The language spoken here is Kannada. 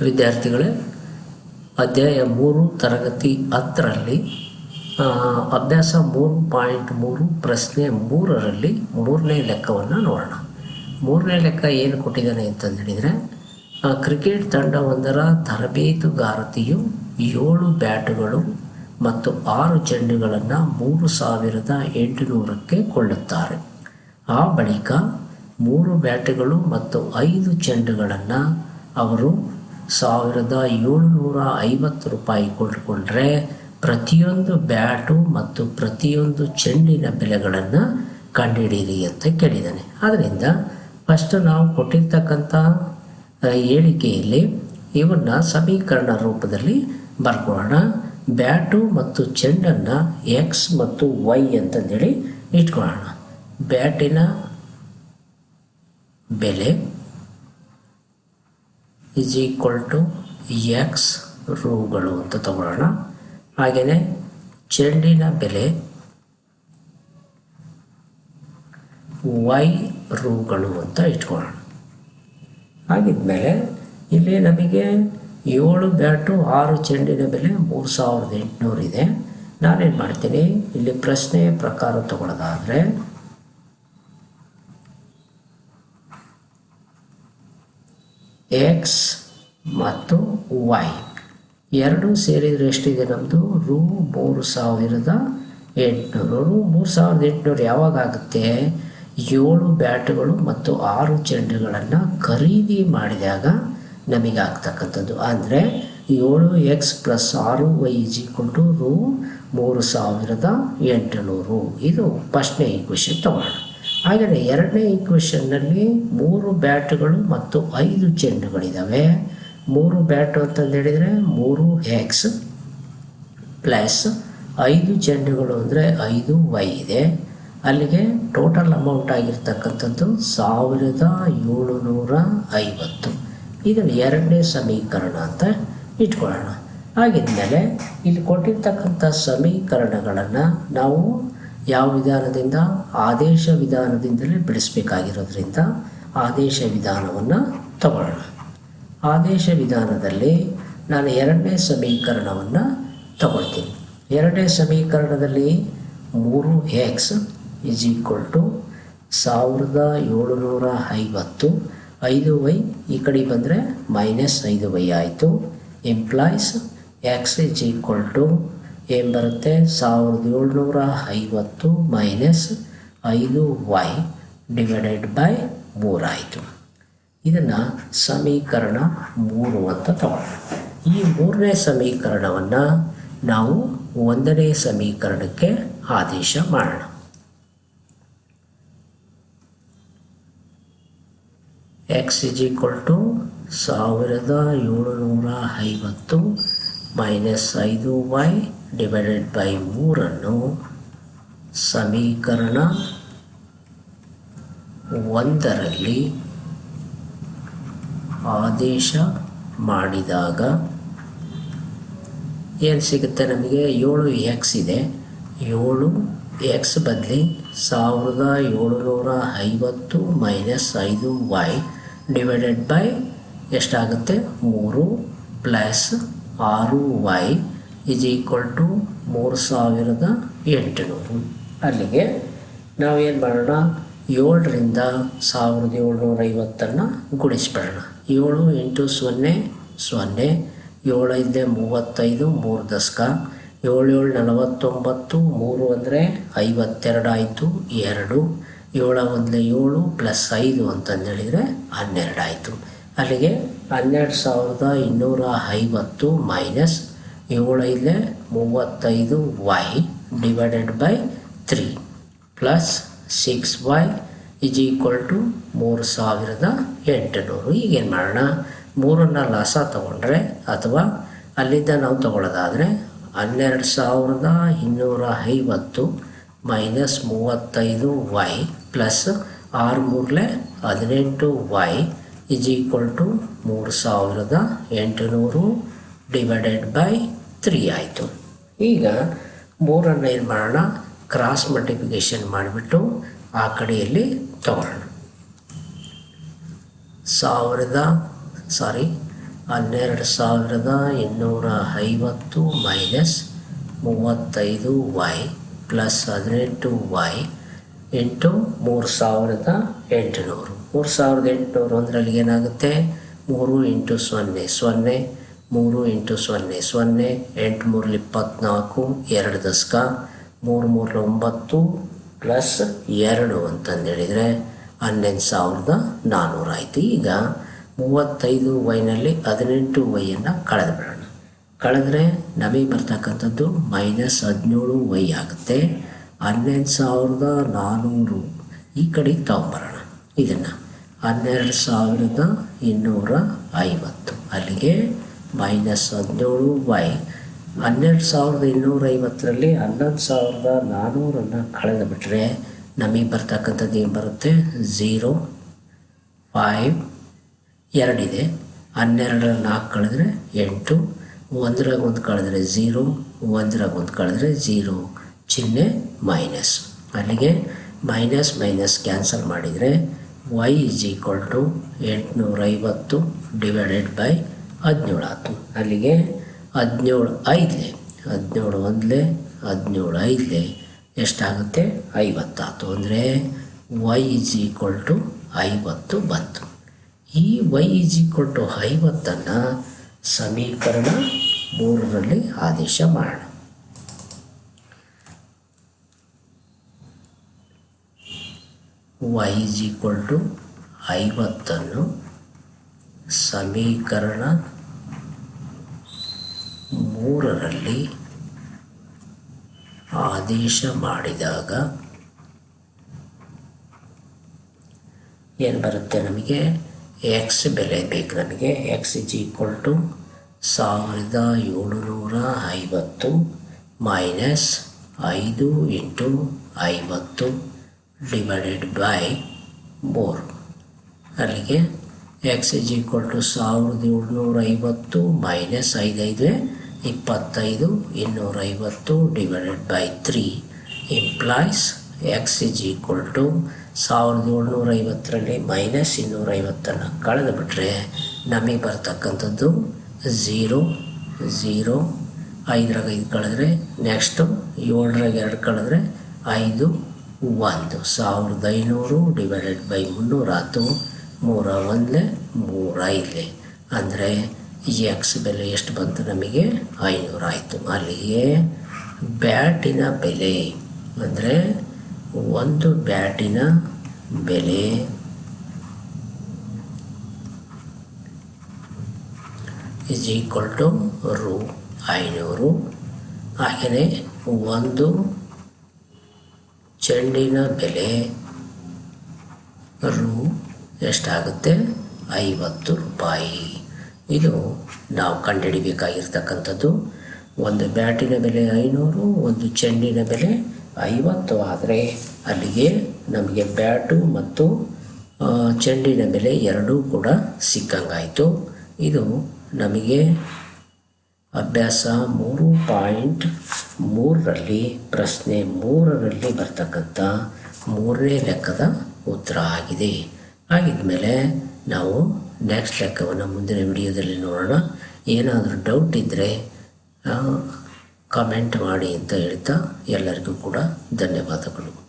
ವಿದ್ಯಾರ್ಥಿಗಳೇ, ಅಧ್ಯಾಯ ಮೂರು, ತರಗತಿ ಹತ್ತರಲ್ಲಿ ಅಭ್ಯಾಸ ಮೂರು ಪಾಯಿಂಟ್ ಮೂರು, ಪ್ರಶ್ನೆ ಮೂರರಲ್ಲಿ ಮೂರನೇ ಲೆಕ್ಕವನ್ನು ನೋಡೋಣ. ಮೂರನೇ ಲೆಕ್ಕ ಏನು ಕೊಟ್ಟಿದ್ದಾನೆ ಅಂತಂದು ಹೇಳಿದರೆ ಕ್ರಿಕೆಟ್ ತಂಡವೊಂದರ ತರಬೇತುಗಾರತಿಯು ಏಳು ಬ್ಯಾಟುಗಳು ಮತ್ತು ಆರು ಚೆಂಡುಗಳನ್ನು ಮೂರು ಸಾವಿರದ ಎಂಟುನೂರಕ್ಕೆ ಕೊಳ್ಳುತ್ತಾರೆ ಆ ಬಳಿಕ ಮೂರು ಬ್ಯಾಟುಗಳು ಮತ್ತು ಐದು ಚೆಂಡುಗಳನ್ನು ಅವರು ಸಾವಿರದ ಏಳುನೂರ ಐವತ್ತು ರೂಪಾಯಿ ಕೊಟ್ಟುಕೊಂಡ್ರೆ ಪ್ರತಿಯೊಂದು ಬ್ಯಾಟು ಮತ್ತು ಪ್ರತಿಯೊಂದು ಚೆಂಡಿನ ಬೆಲೆಗಳನ್ನು ಕಂಡುಹಿಡಿಯಿರಿ ಅಂತ ಕೇಳಿದ್ದಾನೆ. ಆದ್ದರಿಂದ ಫಸ್ಟ್ ನಾವು ಕೊಟ್ಟಿರ್ತಕ್ಕಂಥ ಹೇಳಿಕೆಯಲ್ಲಿ ಇವನ್ನ ಸಮೀಕರಣ ರೂಪದಲ್ಲಿ ಬರ್ಕೊಳ್ಳೋಣ. ಬ್ಯಾಟು ಮತ್ತು ಚೆಂಡನ್ನು ಎಕ್ಸ್ ಮತ್ತು ವೈ ಅಂತಂದೇಳಿ ಇಟ್ಕೊಳ್ಳೋಣ. ಬ್ಯಾಟಿನ ಬೆಲೆ ಇಸ್ ಈಕ್ವಲ್ ಟು ಎಕ್ಸ್ ರೂಗಳು ಅಂತ ತಗೊಳ್ಳೋಣ. ಹಾಗೆಯೇ ಚೆಂಡಿನ ಬೆಲೆ ವೈ ರೂಗಳು ಅಂತ ಇಟ್ಕೊಳ್ಳೋಣ. ಹಾಗಿದ್ಮೇಲೆ ಇಲ್ಲಿ ನಮಗೆ ಏಳು ಬ್ಯಾಟು ಆರು ಚೆಂಡಿನ ಬೆಲೆ ಮೂರು ಸಾವಿರದ ಎಂಟುನೂರು ಇದೆ. ನಾನೇನು ಮಾಡ್ತೀನಿ? ಇಲ್ಲಿ ಪ್ರಶ್ನೆಯ ಪ್ರಕಾರ ತಗೊಳ್ಳೋದಾದರೆ ಎಕ್ಸ್ ಮತ್ತು ವೈ ಎರಡು ಸೇರಿದರೆ ಎಷ್ಟಿದೆ ನಮ್ಮದು ರೂ ಮೂರು ಸಾವಿರದ ಎಂಟುನೂರು. ರೂ ಮೂರು ಸಾವಿರದ ಎಂಟುನೂರು ಯಾವಾಗ ಆಗುತ್ತೆ? ಏಳು ಬ್ಯಾಟ್ಗಳು ಮತ್ತು ಆರು ಚೆಂಡುಗಳನ್ನು ಖರೀದಿ ಮಾಡಿದಾಗ ನಮಗೆ ಆಗ್ತಕ್ಕಂಥದ್ದು. ಅಂದರೆ ಏಳು ಎಕ್ಸ್ ಪ್ಲಸ್ ಆರು ವೈ ಇಸ್ ಈಕ್ವಲ್ ಟು ರು ಮೂರು ಸಾವಿರದ ಎಂಟುನೂರು. ಇದು ಫಸ್ಟ್ನೇ ಈಕ್ವೇಷನ್ ತಗೊಳ್ಳೋಣ. ಹಾಗೆಯೇ ಎರಡನೇ ಈಕ್ವೇಷನ್ನಲ್ಲಿ ಮೂರು ಬ್ಯಾಟುಗಳು ಮತ್ತು ಐದು ಚೆಂಡುಗಳಿದ್ದಾವೆ ಮೂರು ಬ್ಯಾಟು ಅಂತಂದು ಹೇಳಿದರೆ ಮೂರು ಎಕ್ಸ್ ಪ್ಲಸ್ ಐದು ಚೆಂಡುಗಳು ಅಂದರೆ ಐದು ವೈ ಇದೆ. ಅಲ್ಲಿಗೆ ಟೋಟಲ್ ಅಮೌಂಟ್ ಆಗಿರ್ತಕ್ಕಂಥದ್ದು ಸಾವಿರದ ಏಳುನೂರ ಐವತ್ತು. ಇದನ್ನು ಎರಡನೇ ಸಮೀಕರಣ ಅಂತ ಇಟ್ಕೊಳ್ಳೋಣ. ಹಾಗಿದ್ಮೇಲೆ ಇಲ್ಲಿ ಕೊಟ್ಟಿರ್ತಕ್ಕಂಥ ಸಮೀಕರಣಗಳನ್ನು ನಾವು ಯಾವ ವಿಧಾನದಿಂದ? ಆದೇಶ ವಿಧಾನದಿಂದಲೇ ಬಿಡಿಸ್ಬೇಕಾಗಿರೋದ್ರಿಂದ ಆದೇಶ ವಿಧಾನವನ್ನು ತಗೊಳ್ಳೋಣ. ಆದೇಶ ವಿಧಾನದಲ್ಲಿ ನಾನು ಎರಡನೇ ಸಮೀಕರಣವನ್ನು ತಗೊಳ್ತೀನಿ. ಎರಡನೇ ಸಮೀಕರಣದಲ್ಲಿ ಮೂರು ಎಕ್ಸ್ ಇಸ್ ಈಕ್ವಲ್ ಟು ಸಾವಿರದ ಏಳುನೂರ ಐವತ್ತು. ಐದು ವೈ ಈ ಕಡೆ ಬಂದರೆ ಮೈನಸ್ ಐದು ವೈ ಆಯಿತು. Implies x is equal to ಏನು ಬರುತ್ತೆ? ಸಾವಿರದ ಏಳ್ನೂರ ಐವತ್ತು ಮೈನಸ್ ಐದು ವೈ ಡಿವೈಡೆಡ್ ಬೈ ಮೂರಾಯಿತು ಇದನ್ನು ಸಮೀಕರಣ ಮೂರು ಅಂತ ತಗೊಳ್ಳೋಣ ಈ ಮೂರನೇ ಸಮೀಕರಣವನ್ನು ನಾವು ಒಂದನೇ ಸಮೀಕರಣಕ್ಕೆ ಆದೇಶ ಮಾಡೋಣ. ಎಕ್ಸ್ ಇಸ್ ಈಕ್ವಲ್ ಟು ಸಾವಿರದ ಏಳುನೂರ ಐವತ್ತು ಮೈನಸ್ ಐದು ವೈ ಡಿವೈಡೆಡ್ ಬೈ ಮೂರನ್ನು ಸಮೀಕರಣ ಒಂದರಲ್ಲಿ ಆದೇಶ ಮಾಡಿದಾಗ ಏನು ಸಿಗುತ್ತೆ ನಮಗೆ? ಏಳು ಎಕ್ಸ್ ಇದೆ. ಏಳು ಎಕ್ಸ್ ಬದಲಿ ಸಾವಿರದ ಏಳುನೂರ ಐವತ್ತು ಮೈನಸ್ ಐದು ವೈ ಡಿವೈಡೆಡ್ ಬೈ ಎಷ್ಟಾಗುತ್ತೆ? ಮೂರು ಪ್ಲಸ್ ಆರು ವೈ ಇಸ್ ಈಕ್ವಲ್ ಟು ಮೂರು ಸಾವಿರದ ಎಂಟುನೂರು. ಅಲ್ಲಿಗೆ ನಾವೇನು ಮಾಡೋಣ? ಏಳರಿಂದ ಸಾವಿರದ ಏಳ್ನೂರ ಐವತ್ತನ್ನು ಗುಣಿಸ್ಬಿಡೋಣ. ಏಳು ಎಂಟು ಸೊನ್ನೆ ಸೊನ್ನೆ ಏಳೈದೇ ಮೂವತ್ತೈದು, ಮೂರು ದಶಕ ಏಳು ಏಳು ನಲವತ್ತೊಂಬತ್ತು, ಮೂರು ಅಂದರೆ ಐವತ್ತೆರಡು ಆಯಿತು, ಎರಡು. ಏಳ ಒಂದಲೇ ಏಳು, ಪ್ಲಸ್ ಐದು ಅಂತಂದೇಳಿದರೆ ಹನ್ನೆರಡು ಆಯಿತು. ಅಲ್ಲಿಗೆ ಹನ್ನೆರಡು ಸಾವಿರದ ಇನ್ನೂರ ಐವತ್ತು ಮೈನಸ್ ಏಳೈದಲೇ ಮೂವತ್ತೈದು y divided by three plus six y is equal to ಮೂರು ಸಾವಿರದ ಎಂಟುನೂರು. ಈಗೇನು ಮಾಡೋಣ? ಮೂರನ್ನು ಲಾಸ ತಗೊಂಡ್ರೆ ಅಥವಾ ಅಲ್ಲಿಂದ ನಾವು ತಗೊಳ್ಳೋದಾದರೆ ಹನ್ನೆರಡು ಸಾವಿರದ ಇನ್ನೂರ ಐವತ್ತು ಮೈನಸ್ ಮೂವತ್ತೈದು ವೈ ಪ್ಲಸ್ ಆರು ಮೂರಲೆ ಹದಿನೆಂಟು ವೈ ಇಸ್ ಈಕ್ವಲ್ ಟು ಮೂರು ಸಾವಿರದ ಎಂಟುನೂರು ಡಿವೈಡೆಡ್ ಬೈ ತ್ರೀ ಆಯಿತು. ಈಗ ಮೂರನ್ನು ಏನು ಮಾಡೋಣ? ಕ್ರಾಸ್ ಮಲ್ಟಿಪ್ಲಿಕೇಶನ್ ಮಾಡಿಬಿಟ್ಟು ಆ ಕಡೆಯಲ್ಲಿ ತಗೊಳ್ಳೋಣ ಸಾವಿರದ ಸಾರಿ ಹನ್ನೆರಡು ಸಾವಿರದ ಇನ್ನೂರ ಐವತ್ತು ಮೈನಸ್ ಮೂವತ್ತೈದು ವೈ ಪ್ಲಸ್ ಹದಿನೆಂಟು ವೈ ಇಂಟು ಮೂರು ಸಾವಿರದ ಎಂಟುನೂರು. ಮೂರು ಸಾವಿರದ ಎಂಟುನೂರು ಒಂದರಲ್ಲಿ ಏನಾಗುತ್ತೆ? ಮೂರು ಇಂಟು ಸೊನ್ನೆ. ಸೊನ್ನೆ, ಮೂರು ಇಂಟು ಸೊನ್ನೆ. ಸೊನ್ನೆ, ಎಂಟು ಮೂರಲ್ಲಿ ಇಪ್ಪತ್ತ್ನಾಲ್ಕು ಎರಡು ದಶಕ. ಮೂರು ಮೂರಲ್ಲಿ ಒಂಬತ್ತು ಪ್ಲಸ್ ಎರಡು ಅಂತಂದು ಹೇಳಿದರೆ ಹನ್ನೊಂದು ಸಾವಿರದ ನಾನ್ನೂರು ಆಯಿತು. ಈಗ ಮೂವತ್ತೈದು ವೈನಲ್ಲಿ ಹದಿನೆಂಟು ವೈಯನ್ನು ಕಳೆದು ಬಿಡೋಣ. ಕಳೆದ್ರೆ ನಮಗೆ ಬರ್ತಕ್ಕಂಥದ್ದು ಮೈನಸ್ ಹದಿನೇಳು ವೈ ಆಗುತ್ತೆ. ಹನ್ನೊಂದು ಸಾವಿರದ ನಾನ್ನೂರು ಈ ಕಡೆಗೆ ತಗೊಂಬರೋಣ ಇದನ್ನು ಹನ್ನೆರಡು ಸಾವಿರದ ಇನ್ನೂರ ಐವತ್ತು. ಅಲ್ಲಿಗೆ ಮೈನಸ್ ಹದಿನೇಳು ವೈ ಹನ್ನೆರಡು ಸಾವಿರದ ಇನ್ನೂರ ಐವತ್ತರಲ್ಲಿ ಹನ್ನೊಂದು ಸಾವಿರದ ನಾನ್ನೂರನ್ನು ಕಳೆದು ಬಿಟ್ಟರೆ ನಮಗೆ ಬರ್ತಕ್ಕಂಥದ್ದು ಏನು ಬರುತ್ತೆ? ಝೀರೋ ಫೈವ್ ಎರಡಿದೆ ಹನ್ನೆರಡರ ನಾಲ್ಕು ಕಳೆದ್ರೆ ಎಂಟು, ಒಂದರಾಗ ಒಂದು ಕಳೆದ್ರೆ ಝೀರೋ ಒಂದರಾಗ ಒಂದು ಕಳೆದ್ರೆ ಝೀರೋ ಚಿಹ್ನೆ ಮೈನಸ್ ಅಲ್ಲಿಗೆ ಮೈನಸ್ ಮೈನಸ್ ಕ್ಯಾನ್ಸಲ್ ಮಾಡಿದರೆ ವೈ ಇಸ್ ಈಕ್ವಲ್ ಟು ಎಂಟುನೂರೈವತ್ತು ಡಿವೈಡೆಡ್ ಬೈ ಹದಿನೇಳು ಆಯ್ತು. ಅಲ್ಲಿಗೆ ಹದಿನೇಳು ಐದಲೆ ಹದಿನೇಳು ಒಂದಲೆ ಹದಿನೇಳು ಐದಲೆ ಎಷ್ಟಾಗುತ್ತೆ? ಐವತ್ತಾಯ್ತು ಅಂದರೆ ವೈ ಇಸ್ ಈಕ್ವಲ್ ಟು ಐವತ್ತು ಬಂತು. ಈ ವೈ ಇಸ್ ಈಕ್ವಲ್ ಟು ಐವತ್ತನ್ನು ಸಮೀಕರಣ ಮೂರರಲ್ಲಿ ಆದೇಶ ಮಾಡೋಣ. ವೈ ಇಸ್ ಈಕ್ವಲ್ ಐವತ್ತನ್ನು ಸಮೀಕರಣ ಮೂರರಲ್ಲಿ ಆದೇಶ ಮಾಡಿದಾಗ ಏನು ಬರುತ್ತೆ ನಮಗೆ? ಎಕ್ಸ್ ಬೆಲೆ ಬೇಕು ನಮಗೆ. ಎಕ್ಸ್ ಇಸ್ ಈಕ್ವಲ್ ಟು ಸಾವಿರದ ಏಳುನೂರ ಐವತ್ತು ಮೈನಸ್ ಐದು ಇಂಟು ಐವತ್ತು. ಡಿವೈಡೆಡ್ ಬೈ ಮೂರು ಅಲ್ಲಿಗೆ ಎಕ್ಸ್ ಇಸ್ ಈಕ್ವಲ್ ಟು ಸಾವಿರದ ಏಳ್ನೂರ ಐವತ್ತು ಮೈನಸ್ ಐದೈದು ಇಪ್ಪತ್ತೈದು, ಇನ್ನೂರೈವತ್ತು divided by three implies x is equal to ಸಾವಿರದ ಏಳ್ನೂರ ಐವತ್ತರಲ್ಲಿ ಮೈನಸ್ ಇನ್ನೂರೈವತ್ತನ್ನು ಕಳೆದು ಬಿಟ್ಟರೆ ನಮಗೆ ಬರ್ತಕ್ಕಂಥದ್ದು ಝೀರೋ ಝೀರೋ ಐದರಾಗ ಐದು ಕಳೆದ್ರೆ ನೆಕ್ಸ್ಟು ಏಳರಾಗ ಎರಡು ಕಳೆದ್ರೆ ಐದು. ಒಂದು ಸಾವಿರದ ಐನೂರು ಡಿವೈಡೆಡ್ ಬೈ ಮುನ್ನೂರು ಹತ್ತು, ಮೂರ ಒಂದೇ ಮೂರ ಐದಲೇ. ಅಂದರೆ ಎಕ್ಸ್ ಬೆಲೆ ಎಷ್ಟು ಬಂತು ನಮಗೆ? ಐನೂರು ಆಯಿತು. ಅಲ್ಲಿಗೆ ಬ್ಯಾಟಿನ ಬೆಲೆ ಅಂದರೆ ಒಂದು ಬ್ಯಾಟಿನ ಬೆಲೆ ಇಸ್ ಈಕ್ವಲ್ ಟು ರು ಐನೂರು. ಹಾಗೆಯೇ ಒಂದು ಚೆಂಡಿನ ಬೆಲೆ ರು ಎಷ್ಟಾಗುತ್ತೆ? ಐವತ್ತು ರೂಪಾಯಿ. ಇದು ನಾವು ಕಂಡುಹಿಡಿಬೇಕಾಗಿರ್ತಕ್ಕಂಥದ್ದು. ಒಂದು ಬ್ಯಾಟಿನ ಬೆಲೆ ಐನೂರು, ಒಂದು ಚೆಂಡಿನ ಬೆಲೆ ಐವತ್ತು. ಆದರೆ ಅಲ್ಲಿಗೆ ನಮಗೆ ಬ್ಯಾಟು ಮತ್ತು ಚೆಂಡಿನ ಬೆಲೆ ಎರಡೂ ಕೂಡ ಸಿಕ್ಕಂಗಾಯಿತು. ಇದು ನಮಗೆ ಅಭ್ಯಾಸ ಮೂರು ಪಾಯಿಂಟ್ ಮೂರರಲ್ಲಿ, ಪ್ರಶ್ನೆ ಮೂರರಲ್ಲಿ ಬರ್ತಕ್ಕಂಥ ಮೂರನೇ ಲೆಕ್ಕದ ಉತ್ತರ ಆಗಿದೆ. ಆಗಿದ್ಮೇಲೆ ನಾವು ನೆಕ್ಸ್ಟ್ ಲೆಕ್ಕವನ್ನು ಮುಂದಿನ ವಿಡಿಯೋದಲ್ಲಿ ನೋಡೋಣ. ಏನಾದರೂ ಡೌಟ್ ಇದ್ದರೆ ಕಮೆಂಟ್ ಮಾಡಿ ಅಂತ ಹೇಳ್ತಾ ಎಲ್ಲರಿಗೂ ಕೂಡ ಧನ್ಯವಾದಗಳು.